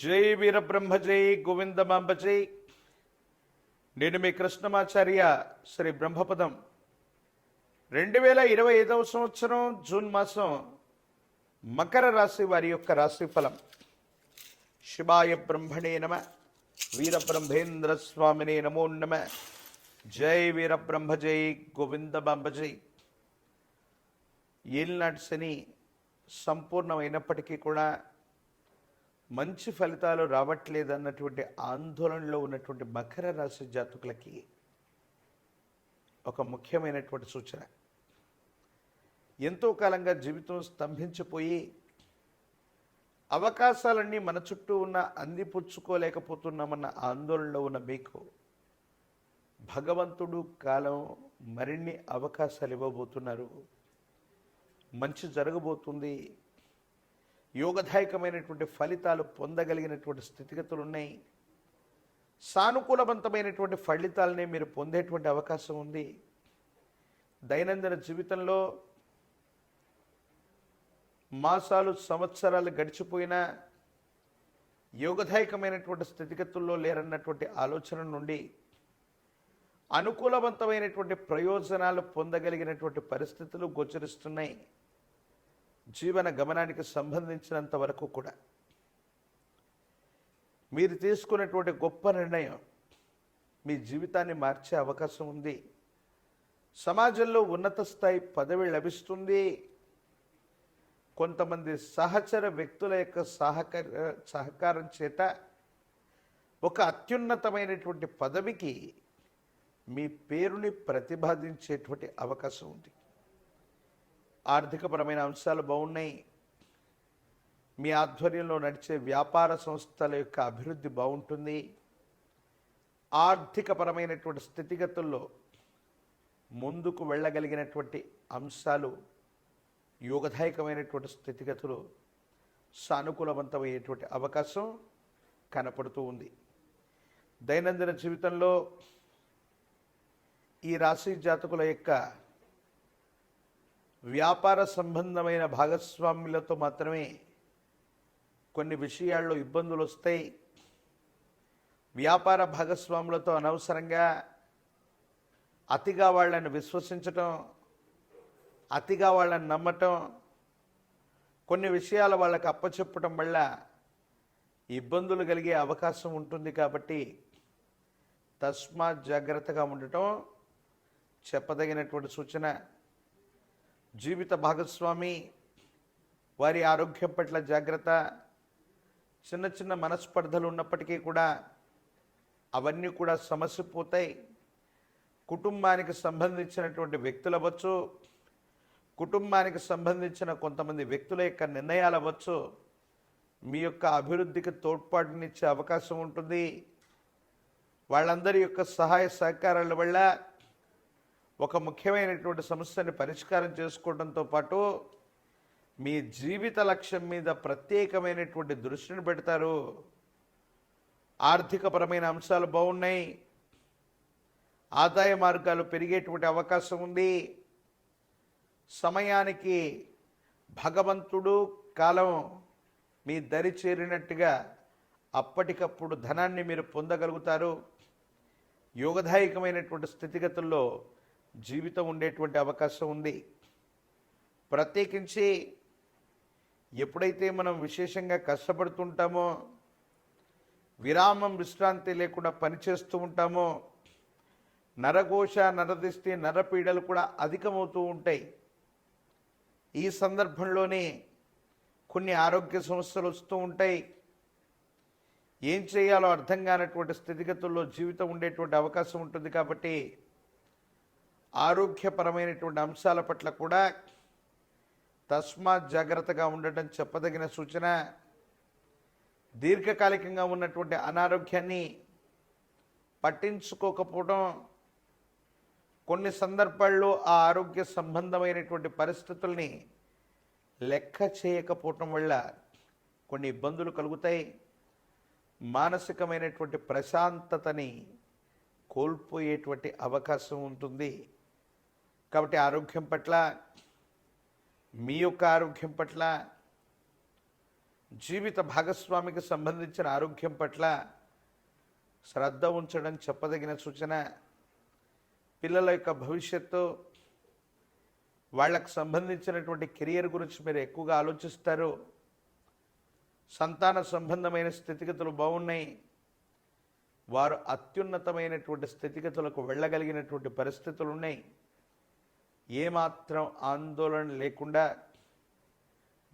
జై వీరబ్రహ్మ జై గోవిందమాంబ జై. నేను మీ కృష్ణమాచార్య శ్రీ బ్రహ్మపదం. రెండు వేల ఇరవై ఐదవ సంవత్సరం జూన్ మాసం మకర రాశి వారి యొక్క రాశి ఫలం శివాయ బ్రహ్మణే నమ వీరబ్రహ్మేంద్ర స్వామినే నమో నమ. జై వీరబ్రహ్మ జై గోవిందమాంబ జై. ఏలినాటి శని సంపూర్ణమైనప్పటికీ కూడా మంచి ఫలితాలు రావట్లేదు అన్నటువంటి ఆందోళనలో ఉన్నటువంటి మకర రాశి జాతకులకి ఒక ముఖ్యమైనటువంటి సూచన. ఎంతో కాలంగా జీవితం స్తంభించిపోయి అవకాశాలన్నీ మన చుట్టూ ఉన్న అందిపుచ్చుకోలేకపోతున్నామన్న ఆందోళనలో ఉన్న మీకు భగవంతుడు కాలం మరిన్ని అవకాశాలు ఇవ్వబోతున్నారు. మంచి జరగబోతుంది. యోగదాయకమైనటువంటి ఫలితాలు పొందగలిగినటువంటి స్థితిగతులు ఉన్నాయి సానుకూలవంతమైనటువంటి ఫలితాలనే మీరు పొందేటువంటి అవకాశం ఉంది. దైనందిన జీవితంలో మాసాలు సంవత్సరాలు గడిచిపోయినా యోగదాయకమైనటువంటి స్థితిగతుల్లో లేరన్నటువంటి ఆలోచన నుండి అనుకూలవంతమైనటువంటి ప్రయోజనాలు పొందగలిగినటువంటి పరిస్థితులు గోచరిస్తున్నాయి. జీవన గమనానికి సంబంధించినంత వరకు కూడా మీరు తీసుకున్నటువంటి గొప్ప నిర్ణయం మీ జీవితాన్ని మార్చే అవకాశం ఉంది. సమాజంలో ఉన్నత స్థాయి పదవి లభిస్తుంది. కొంతమంది సహచర వ్యక్తుల యొక్క సహకార సహకారం చేత ఒక అత్యున్నతమైనటువంటి పదవికి మీ పేరుని ప్రతిపాదించేటువంటి అవకాశం ఉంది. ఆర్థికపరమైన అంశాలు బాగున్నాయి. మీ ఆధ్వర్యంలో నడిచే వ్యాపార సంస్థల యొక్క అభివృద్ధి బాగుంటుంది. ఆర్థికపరమైనటువంటి స్థితిగతుల్లో ముందుకు వెళ్ళగలిగినటువంటి అంశాలు యోగదాయకమైనటువంటి స్థితిగతులు సానుకూలవంతమయ్యేటువంటి అవకాశం కనపడుతూ ఉంది. దైనందిన జీవితంలో ఈ రాశి జాతకుల యొక్క వ్యాపార సంబంధమైన భాగస్వాములతో మాత్రమే కొన్ని విషయాల్లో ఇబ్బందులు వస్తాయి. వ్యాపార భాగస్వాములతో అనవసరంగా అతిగా వాళ్ళని విశ్వసించటం అతిగా వాళ్ళని నమ్మటం కొన్ని విషయాలు వాళ్ళకి అప్పచెప్పటం వల్ల ఇబ్బందులు కలిగే అవకాశం ఉంటుంది కాబట్టి తస్మాత్ జాగ్రత్తగా ఉండటం చెప్పదగినటువంటి సూచన. జీవిత భాగస్వామి వారి ఆరోగ్యం పట్ల జాగ్రత్త చిన్న చిన్న మనస్పర్ధలు ఉన్నప్పటికీ కూడా అవన్నీ కూడా సమస్య పోతాయి. కుటుంబానికి సంబంధించినటువంటి వ్యక్తులు అవ్వచ్చు కుటుంబానికి సంబంధించిన కొంతమంది వ్యక్తుల యొక్క నిర్ణయాలు అవ్వచ్చు. మీ యొక్క అభివృద్ధికి తోడ్పాటునిచ్చే అవకాశం ఉంటుంది. వాళ్ళందరి యొక్క సహాయ సహకారాల వల్ల ఒక ముఖ్యమైనటువంటి సమస్యని పరిష్కారం చేసుకోవడంతో పాటు మీ జీవిత లక్ష్యం మీద ప్రత్యేకమైనటువంటి దృష్టిని పెడతారు. ఆర్థికపరమైన అంశాలు బాగున్నాయి. ఆదాయ మార్గాలు పెరిగేటువంటి అవకాశం ఉంది. సమయానికి భగవంతుడు కాలం మీ దరి చేరినట్టుగా అప్పటికప్పుడు ధనాన్ని మీరు పొందగలుగుతారు. యోగదాయకమైనటువంటి స్థితిగతుల్లో జీవితం ఉండేటువంటి అవకాశం ఉంది. ప్రత్యేకించి ఎప్పుడైతే మనం విశేషంగా కష్టపడుతుంటామో విరామం విశ్రాంతి లేకుండా పనిచేస్తూ ఉంటామో నరఘోష నరదిష్టి నరపీడలు కూడా అధికమవుతూ ఉంటాయి. ఈ సందర్భంలోనే కొన్ని ఆరోగ్య సమస్యలు వస్తూ ఉంటాయి. ఏం చేయాలో అర్థం కానటువంటి స్థితిగతుల్లో జీవితం ఉండేటువంటి అవకాశం ఉంటుంది కాబట్టి ఆరోగ్యపరమైనటువంటి అంశాల పట్ల కూడా తస్మాత్ జాగ్రత్తగా ఉండటం చెప్పదగిన సూచన. దీర్ఘకాలికంగా ఉన్నటువంటి అనారోగ్యాన్ని పట్టించుకోకపోవడం కొన్ని సందర్భాల్లో ఆ ఆరోగ్య సంబంధమైనటువంటి పరిస్థితుల్ని లెక్క చేయకపోవటం వల్ల కొన్ని ఇబ్బందులు కలుగుతాయి. మానసికమైనటువంటి ప్రశాంతతని కోల్పోయేటువంటి అవకాశం ఉంటుంది. కాబట్టి ఆరోగ్యం పట్ల మీ యొక్క ఆరోగ్యం పట్ల జీవిత భాగస్వామికి సంబంధించిన ఆరోగ్యం పట్ల శ్రద్ధ ఉంచడం చెప్పదగిన సూచన పిల్లల యొక్క భవిష్యత్తు వాళ్ళకు సంబంధించినటువంటి కెరియర్ గురించి మీరు ఎక్కువగా ఆలోచిస్తారు. సంతాన సంబంధమైన స్థితిగతులు బాగున్నాయి. వారు అత్యున్నతమైనటువంటి స్థితిగతులకు వెళ్ళగలిగినటువంటి పరిస్థితులు ఉన్నాయి. ఏమాత్రం ఆందోళన లేకుండా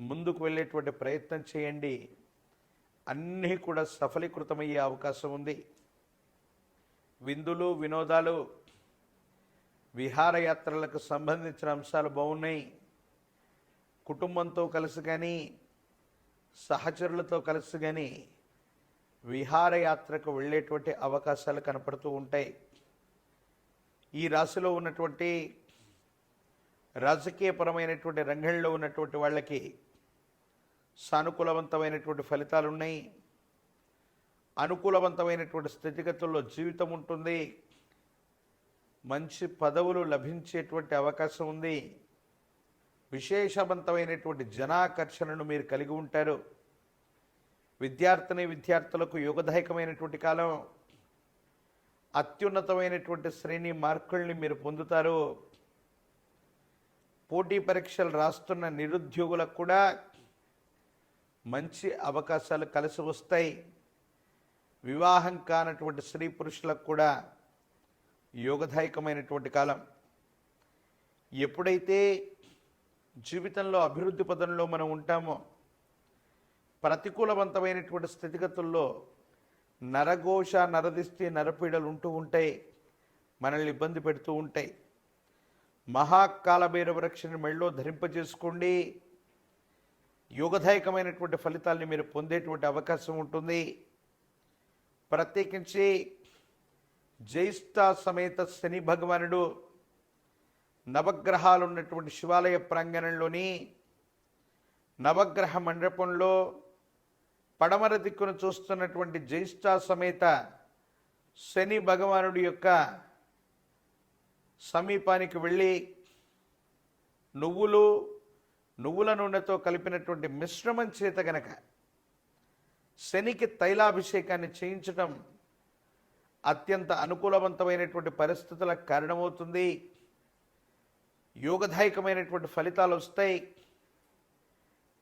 ముందుకు వెళ్ళేటువంటి ప్రయత్నం చేయండి. అన్నీ కూడా సఫలీకృతమయ్యే అవకాశం ఉంది. విందులు వినోదాలు విహారయాత్రలకు సంబంధించిన అంశాలు బాగున్నాయి. కుటుంబంతో కలిసి కానీ సహచరులతో కలిసి కానీ విహారయాత్రకు వెళ్ళేటువంటి అవకాశాలు కనపడుతూ ఉంటాయి. ఈ రాశిలో ఉన్నటువంటి రాజకీయపరమైనటువంటి రంగంలో ఉన్నటువంటి వాళ్ళకి సానుకూలవంతమైనటువంటి ఫలితాలు ఉన్నాయి అనుకూలవంతమైనటువంటి స్థితిగతుల్లో జీవితం ఉంటుంది. మంచి పదవులు లభించేటువంటి అవకాశం ఉంది. విశేషవంతమైనటువంటి జనాకర్షణను మీరు కలిగి ఉంటారు. విద్యార్థిని విద్యార్థులకు యోగదాయకమైనటువంటి కాలం. అత్యున్నతమైనటువంటి శ్రేణి మార్కుల్ని మీరు పొందుతారు. పోటీ పరీక్షలు రాస్తున్న నిరుద్యోగులకు కూడా మంచి అవకాశాలు కలిసి వస్తాయి. వివాహం కానటువంటి స్త్రీ పురుషులకు కూడా యోగదాయకమైనటువంటి కాలం. ఎప్పుడైతే జీవితంలో అభివృద్ధి పదంలో మనం ఉంటామో ప్రతికూలవంతమైనటువంటి స్థితిగతుల్లో నరఘోష నరదిష్టి నరపీడలు ఉంటూ ఉంటాయి మనల్ని ఇబ్బంది పెడుతూ ఉంటాయి. మహాకాలభైర వృక్షని మెళ్ళో ధరింపజేసుకోండి. యోగదాయకమైనటువంటి ఫలితాల్ని మీరు పొందేటువంటి అవకాశం ఉంటుంది. ప్రత్యేకించి జ్యేష్ఠ సమేత శని భగవానుడు నవగ్రహాలు ఉన్నటువంటి శివాలయ ప్రాంగణంలోని నవగ్రహ మండపంలో పడమర దిక్కును చూస్తున్నటువంటి జ్యేష్ఠ సమేత శని భగవానుడి యొక్క సమీపానికి వెళ్ళి నువ్వులు నువ్వుల నూనెతో కలిపినటువంటి మిశ్రమం చేత గనక శనికి తైలాభిషేకాన్ని చేయించడం అత్యంత అనుకూలవంతమైనటువంటి పరిస్థితులకు కారణమవుతుంది. యోగదాయకమైనటువంటి ఫలితాలు వస్తాయి.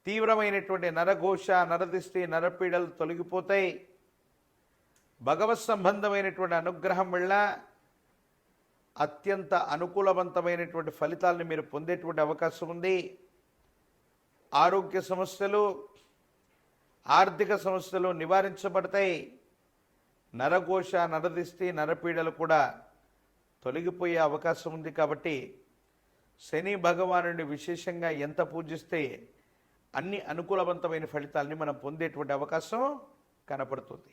తీవ్రమైనటువంటి నరఘోష నరదిష్టి నరపీడలు తొలగిపోతాయి. భగవత్ సంబంధమైనటువంటి అనుగ్రహం వల్ల అత్యంత అనుకూలవంతమైనటువంటి ఫలితాలను మీరు పొందేటువంటి అవకాశం ఉంది. ఆరోగ్య సమస్యలు ఆర్థిక సమస్యలు నివారించబడతాయి. నరఘోష నరదిష్టి నరపీడలు కూడా తొలగిపోయే అవకాశం ఉంది కాబట్టి శని భగవానుడిని విశేషంగా ఎంత పూజిస్తే అన్ని అనుకూలవంతమైన ఫలితాలని మనం పొందేటువంటి అవకాశం కనపడుతుంది.